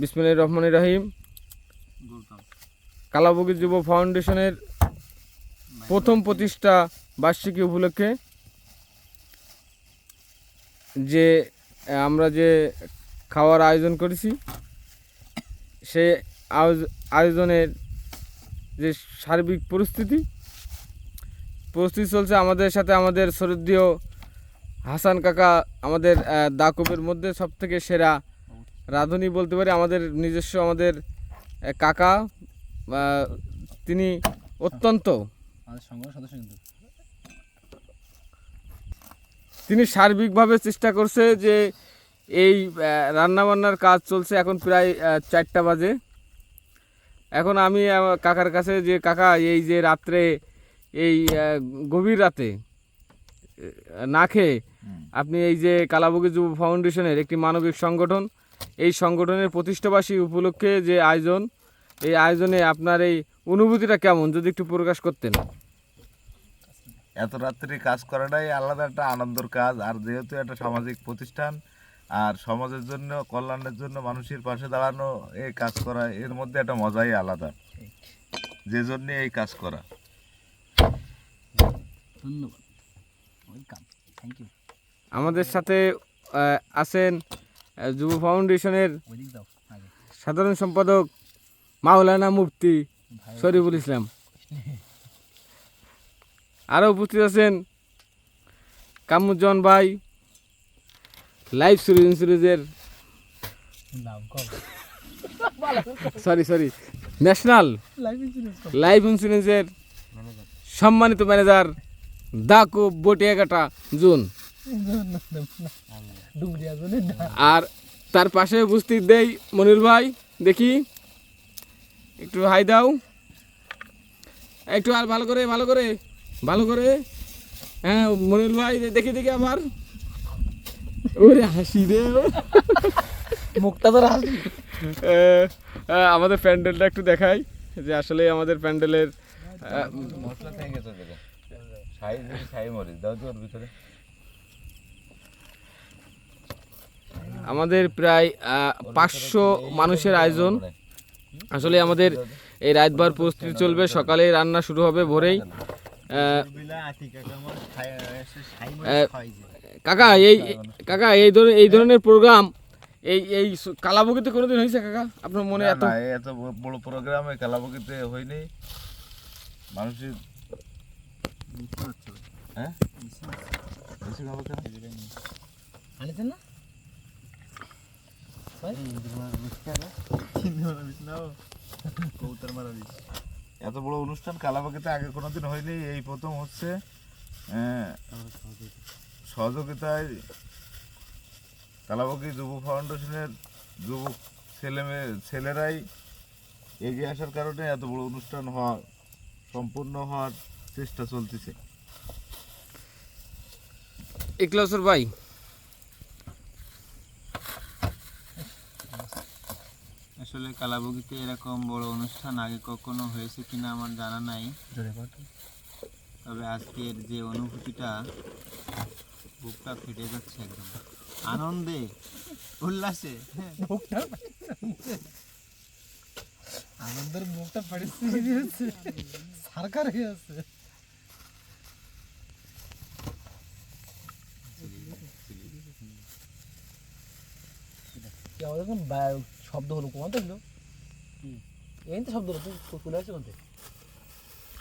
বিসমিল্লাহির রহমানির রহিম। কালাবগি যুব ফাউন্ডেশনের প্রথম প্রতিষ্ঠা বার্ষিকী উপলক্ষে যে আমরা যে খাওয়ার আয়োজন করেছি সে আয়োজ- আয়োজনের যে সার্বিক পরিস্থিতি পরিস্থিতি চলছে আমাদের সাথে আমাদের শরদীয় হাসান কাকা আমাদের দাকবের মধ্যে সব থেকে সেরা রাঁধুনি বলতে পারি আমাদের নিজস্ব আমাদের কাকা তিনি অত্যন্ত তিনি সার্বিকভাবে চেষ্টা করছে যে এই রান্নাবান্নার কাজ চলছে এখন প্রায় চারটা বাজে। এখন আমি কাকার কাছে যে কাকা এই যে রাত্রে এই গভীর রাতে না খেয়ে আপনি এই যে কালাবগি যুব ফাউন্ডেশনের একটি মানবিক সংগঠন এই সংগঠনের প্রতিষ্ঠাবাসী উপলক্ষে যে আয়োজন এই আয়োজনে আপনার এই অনুভূতিটা কেমন যদি একটু প্রকাশ করতেন? এত রাত্রি কাজ করাটাই আলাদা একটা আনন্দের কাজ। আর যেহেতু একটা সামাজিক প্রতিষ্ঠান আর সমাজের জন্য কল্যাণের জন্য মানুষের পাশে দাঁড়ানো এই কাজ করা এর মধ্যে একটা মজাই আলাদা। যে জন্য এই কাজ করা। ধন্যবাদ। ওয়েলকাম। থ্যাংক ইউ আমাদের সাথে আহ, আছেন যুব ফাউন্ডেশনের সাধারণ সম্পাদক মাওলানা মুফতি শরীফুল ইসলাম। আরও উপস্থিত আছেন কামুজ্জন ভাই লাইফ ইন্স্যুরেন্সের sorry sorry national life insurance ইন্স্যুরেন্সের সম্মানিত ম্যানেজার দাকু বটিয়াঘাটা জোনে। আর তার পাশে উপস্থিত দেই মনির ভাই দেখি। একটু হাই দাও। একটু আর ভালো করে ভালো করে ভালো করে। হ্যাঁ মনির ভাই দেখি দেখি আমার ওরে হাসি রে। মুখটা তো এ, আমাদের প্যান্ডেলটা একটু দেখাই যে আসলে আমাদের প্যান্ডেলের মশলা থেকে গেছে। ছাই ছাই মরিচ দাও তো ভিতরে। আমাদের প্রায় পাঁচশো মানুষের আয়োজন। আসলে আমাদের এই রাতবার প্রস্তুতি চলবে সকালে রান্না শুরু হবে ভোরেই। কাকা এই কাকা এই ধরনের এই ধরনের প্রোগ্রাম এই এই কালাবুকিতে কোনোদিন হয়েছে কাকা? আপনার মনে এত এত বড় প্রোগ্রামে কালাবকিতে হয়নি। মানুষের হ্যাঁ? না? এত বড় অনুষ্ঠান কালাবাগিতে আগে কোনোদিন হয়নি এই প্রথম হচ্ছে সহযোগিতায় কালাবাগি যুব ফাউন্ডেশনের যুবক ছেলে মেয়ে ছেলেরাই এগিয়ে আসার কারণে এত বড় অনুষ্ঠান হওয়া সম্পূর্ণ হওয়ার চেষ্টা চলতেছে। ইকলাসর ভাই আসলে কালাবগিতে এরকম বড় অনুষ্ঠান আগে কখনো হয়েছে কিনা আমার জানা নাই। তবে আজকের যে অনুভূতিটা বুকটা ফেটে যাচ্ছে একদম। আনন্দে উল্লাসে। আনন্দের মুখটা ফাটিয়ে দিয়েছে সরকার হয়ে আছে। আমাদের শব্দ হলো কোন দেখলো এই তো শব্দ হলো তুই চলে আসছে কোন থেকে